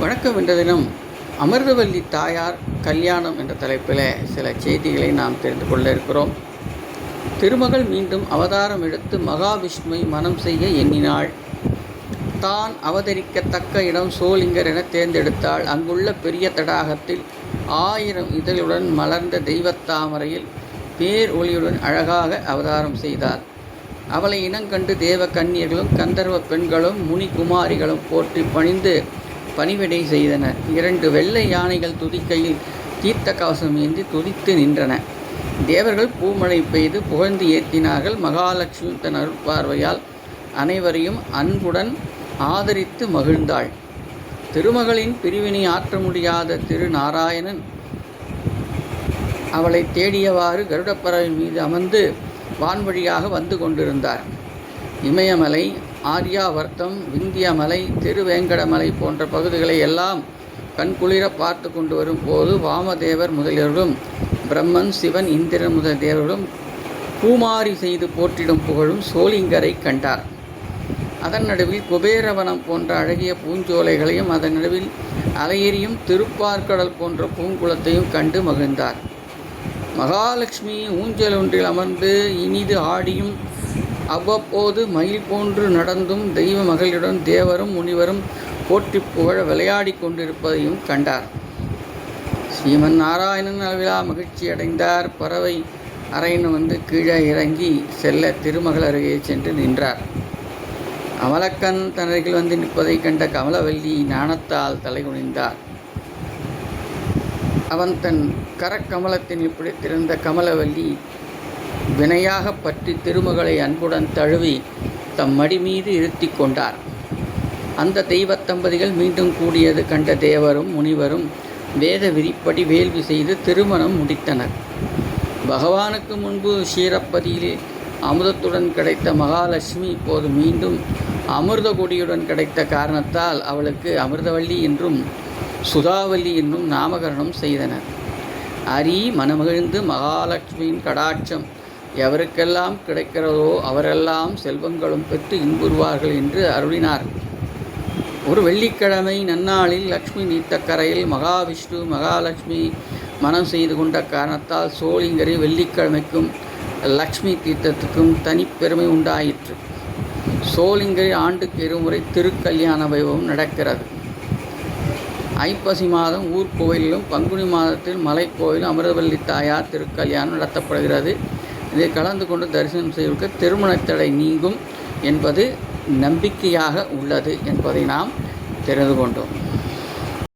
வணக்கம் என்ற தினம் அமிர்தவல்லி தாயார் கல்யாணம் என்ற தலைப்பில் சில செய்திகளை நாம் தெரிந்து கொள்ள இருக்கிறோம். திருமகள் மீண்டும் அவதாரம் எடுத்து மகாவிஷ்ணுவை மனம் செய்ய எண்ணினாள். தான் அவதரிக்கத்தக்க இடம் சோலிங்கர் என தேர்ந்தெடுத்தாள். அங்குள்ள பெரிய தடாகத்தில் ஆயிரம் இதழுடன் மலர்ந்த தெய்வத்தாமரையில் பேர் ஒளியுடன் அழகாக அவதாரம் செய்தார். அவளை இனங்கண்டு தேவ கன்னியர்களும் கந்தர்வ பெண்களும் முனிகுமாரிகளும் போற்றி பணிந்து பணிவிடை செய்தனர் இரண்டு வெள்ளை யானைகள் துதிக்கையில் தீர்த்த கவசம் ஏந்தி துதித்து நின்றன. தேவர்கள் பூமழை பெய்து புகழ்ந்து ஏற்றினார்கள் மகாலட்சுமி தன் அருட்பார்வையால் அனைவரையும் அன்புடன் ஆதரித்து மகிழ்ந்தாள். திருமகளின் பிரிவினை ஆற்ற முடியாத திருநாராயணன் அவளை தேடியவாறு கருடப்பறவை மீது அமர்ந்து வான்வழியாக வந்து கொண்டிருந்தார். இமயமலை ஆரியாவர்த்தம் விந்தியமலை திருவேங்கடமலை போன்ற பகுதிகளை எல்லாம் கண்குளிர பார்த்து கொண்டு வரும்போது வாமதேவர் முதலியவர்களும் பிரம்மன் சிவன் இந்திரன் முதல் தேவர்களும் பூமாரி செய்து போற்றிடும் புகழும் சோளிங்கரை கண்டார். அதன் நடுவில் குபேரவனம் போன்ற அழகிய பூஞ்சோலைகளையும் அதன் நடுவில் அலையெறியும் திருப்பார்கடல் போன்ற பூங்குளத்தையும் கண்டு மகிழ்ந்தார். மகாலட்சுமி ஊஞ்சல் ஒன்றில் அமர்ந்து இனிது ஆடியும் அவ்வப்போது மயில் போன்று நடந்தும் தெய்வ மகளிருடன் தேவரும் முனிவரும் போற்றி புகழ விளையாடி கொண்டிருப்பதையும் கண்டார். ஸ்ரீமன் நாராயணன் அளவிலா மகிழ்ச்சி அடைந்தார். பறவை அறையின் வந்து கீழே இறங்கி செல்ல திருமகள் அருகே சென்று நின்றார். அமலக்கன் தனருகில் வந்து நிற்பதைக் கண்ட கமலவல்லி ஞானத்தால் தலைகுனிந்தார் அவன் தன் கரக்கமலத்தில் பிடித்திருந்த கமலவல்லி வினையாக பற்றி திருமகளை அன்புடன் தழுவி தம் மடி மீது இருத்தி கொண்டார். அந்த தெய்வத் தம்பதிகள் மீண்டும் கூடியது கண்ட தேவரும் முனிவரும் வேத விதிப்படி வேள்வி செய்து திருமணம் முடித்தனர். பகவானுக்கு முன்பு ஷீரப்பதியிலே அமுதத்துடன் கிடைத்த மகாலட்சுமி இப்போது மீண்டும் அமிர்த கொடியுடன் கிடைத்த காரணத்தால் அவளுக்கு அமிர்தவள்ளி என்றும் சுதாவல்லி என்றும் நாமகரணம் செய்தனர். அரி மனமகிழ்ந்து மகாலட்சுமியின் கடாட்சம் எவருக்கெல்லாம் கிடைக்கிறதோ அவரெல்லாம் செல்வங்களும் பெற்று இன்புறுவார்கள் என்று அருளினார். ஒரு வெள்ளிக்கிழமை நன்னாளில் லக்ஷ்மி நீத்தக்கரையில் மகாவிஷ்ணு மகாலட்சுமி மனம் செய்து கொண்ட காரணத்தால் சோளிங்கரை வெள்ளிக்கிழமைக்கும் லக்ஷ்மி தீர்த்தத்துக்கும் தனிப்பெருமை உண்டாயிற்று. சோளிங்கரை ஆண்டுக்கு இருமுறை திருக்கல்யாண வைபவம் நடக்கிறது. ஐப்பசி மாதம் ஊர்கோயிலிலும் பங்குனி மாதத்தில் மலைக்கோயிலும் அமிர்தவல்லி தாயார் திருக்கல்யாணம் நடத்தப்படுகிறது. இதில் கலந்து கொண்டு தரிசனம் செய்வதற்கு திருமணத்தடை நீங்கும் என்பது நம்பிக்கையாக உள்ளது என்பதை நாம் தெரிந்து கொண்டோம்.